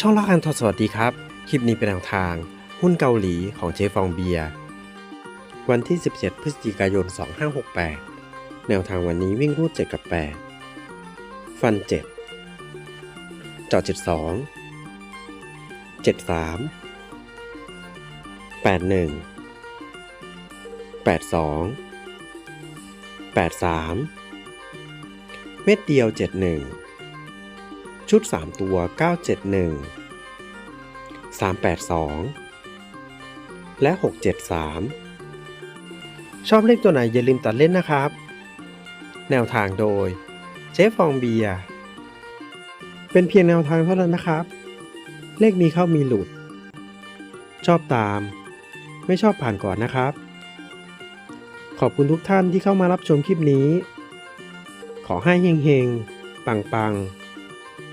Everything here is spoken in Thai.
ช่องละคันทอดสวัสดีครับ คลิปนี้เป็นแนวทาง หุ้นเกาหลีของเจฟองเบียร์วันที่ 17 พฤศจิกายน 2568 แนวทางวันนี้วิ่งรูด 7 กับ 8 ฟัน 7 เจาะ72 73 81 82 83 เม็ดเดียว 71 ชุด 3 ตัว 971 382 และ 673 ชอบเลขตัวไหนอย่าลืมตัดเล่นนะครับ แนวทางโดย เจฟฟองเบีย เป็นเพียงแนวทางเท่านั้นนะครับ เลขมีเข้ามีหลุด ชอบตาม ไม่ชอบผ่านก่อนนะครับ ขอบคุณทุกท่านที่เข้ามารับชมคลิปนี้ ขอให้เฮงๆ ปังๆ